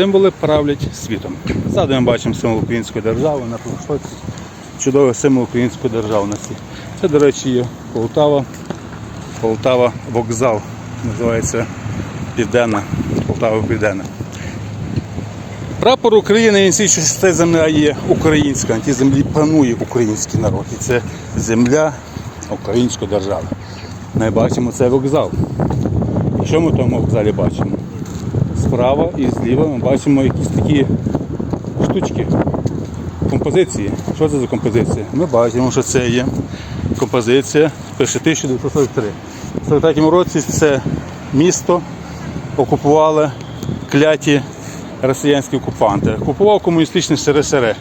Символи правлять світом. Ззаду ми бачимо символ української держави на флагштоці. Чудовий символ української державності. Це, до речі, є Полтава. Полтава вокзал. Називається Південна. Полтава Південна. Прапор України свідчить, що ця земля є українська, на тій землі панує український народ. І це земля української держави. Ми бачимо цей вокзал. І що ми в тому вокзалі бачимо? Справа і зліва ми бачимо якісь такі штучки, композиції. Що це за композиція? Ми бачимо, що це є композиція, пише 1943. В 43 році це місто окупували кляті росіянські окупанти. Окупував комуністичний СРСР.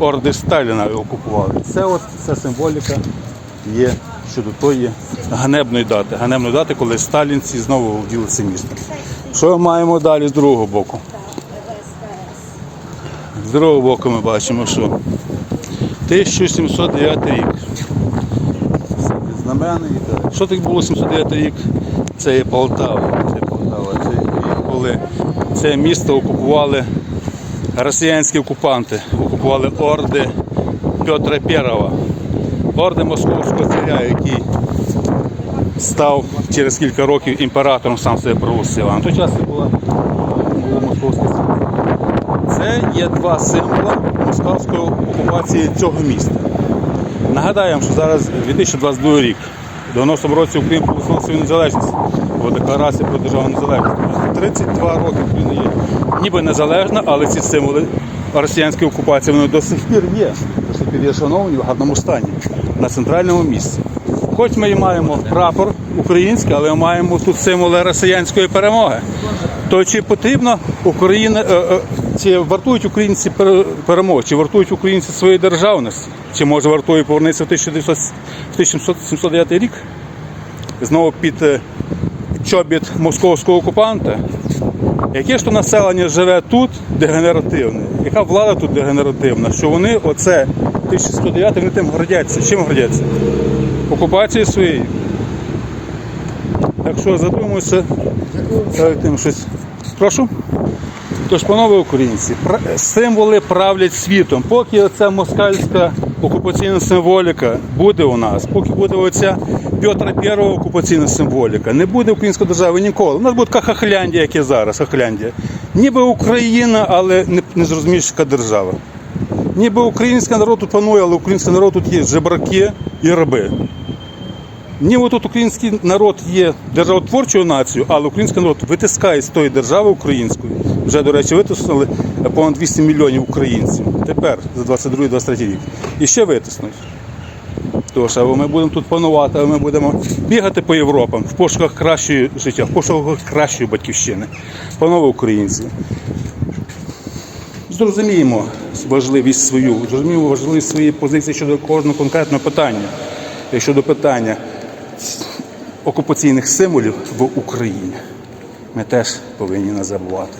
Орди Сталіна окупували. Це от ця символіка є щодо тої ганебної дати. Ганебної дати, коли сталінці знову володіли цим містом. Що ми маємо далі з другого боку? З другого боку ми бачимо, що 1709 рік. Це знамени. Що так було 709 рік? Це є Полтава. Це Полтава. Це рік, коли це місто окупували росіянські окупанти, окупували орди Петра І, орди Московського царя, який став через кілька років імператором сам себе проголосив. На той час це була було московське. Це є два символи московської окупації цього міста. Нагадаємо, що зараз 2022 рік. В 90-му році Україна получила свою незалежність по декларації про державну незалежність. 32 роки Україна є ніби незалежна, але ці символи росіянської окупації вони до сих пір є. До сих пір є шановані в гарному стані на центральному місці. Хоч ми і маємо прапор український, але маємо тут символи росіянської перемоги. То чи потрібно Україна, е, е, чи вартують українці пере- перемоги, чи вартують українці своєї державності, чи може вартує повернутися в 1900 1709 рік? Знову під е, чобіт московського окупанта. Яке ж то населення живе тут дегенеративне? Яка влада тут дегенеративна? Що вони оце 1609 вони тим гордяться. Чим гордяться? Окупацією своєю. Так що задумуюся тим щось. Прошу. Тож, панове українці, символи правлять світом. Поки оця москальська окупаційна символіка буде у нас, поки буде оця Петра І окупаційна символіка, не буде української держави ніколи. У нас буде Хахляндія, як є зараз, Хахляндія. Ніби Україна, але не зрозумієш, яка держава. Ніби український народ тут панує, але український народ тут є жебраки і раби. Ніби тут український народ є державотворчою нацією, але український народ витискає з тої держави української. Вже, до речі, витиснули понад 200 мільйонів українців. Тепер за 22-23 рік. І ще витиснуть. Тож, або ми будемо тут панувати, або ми будемо бігати по Європам в пошуках кращої життя, в пошуках кращої батьківщини. Панове українці, зрозуміємо важливість свою, зрозуміємо важливість своєї позиції щодо кожного конкретного питання, як щодо питання окупаційних символів в Україні. Ми теж повинні не забувати.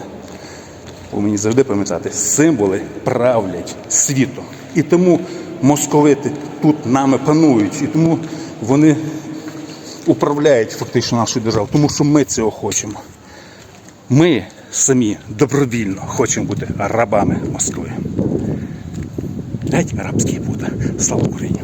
Повинні завжди пам'ятати, символи правлять світом. І тому московити тут нами панують, і тому вони управляють фактично нашою державою, тому що ми цього хочемо. Ми самі добровільно хочемо бути рабами Москви. Геть арабський буде. Слава Україні!